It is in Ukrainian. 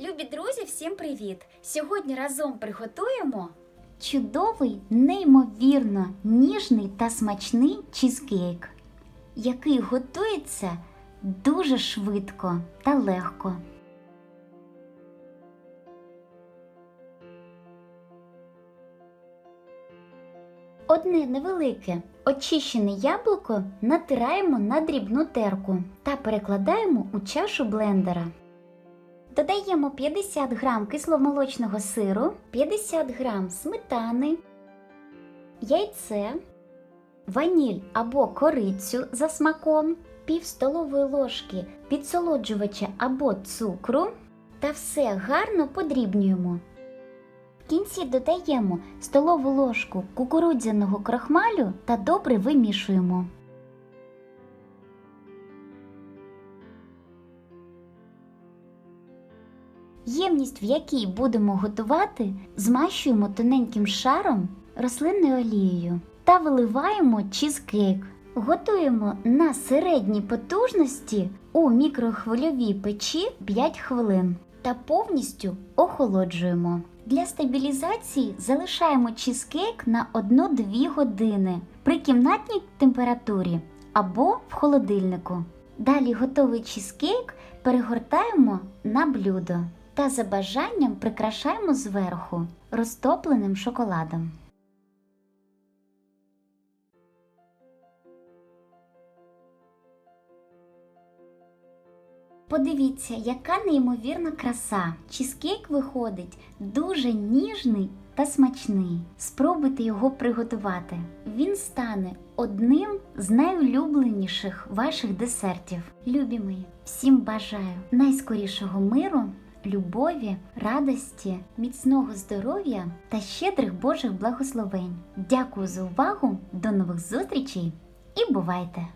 Любі друзі, всім привіт! Сьогодні разом приготуємо чудовий, неймовірно ніжний та смачний чізкейк, який готується дуже швидко та легко. Одне невелике очищене яблуко натираємо на дрібну терку та перекладаємо у чашу блендера. Додаємо 50 г кисломолочного сиру, 50 г сметани, яйце, ваніль або корицю за смаком, пів столової ложки підсолоджувача або цукру та все гарно подрібнюємо. В кінці додаємо столову ложку кукурудзяного крохмалю та добре вимішуємо. Ємність, в якій будемо готувати, змащуємо тоненьким шаром рослинною олією та виливаємо чізкейк. Готуємо на середній потужності у мікрохвильовій печі 5 хвилин та повністю охолоджуємо. Для стабілізації залишаємо чізкейк на 1-2 години при кімнатній температурі або в холодильнику. Далі готовий чізкейк перегортаємо на блюдо та за бажанням прикрашаємо зверху розтопленим шоколадом. Подивіться, яка неймовірна краса. Чізкейк виходить дуже ніжний та смачний. Спробуйте його приготувати. Він стане одним з найулюбленіших ваших десертів. Любі мої, всім бажаю найскорішого миру, любові, радості, міцного здоров'я та щедрих Божих благословень. Дякую за увагу! До нових зустрічей і бувайте!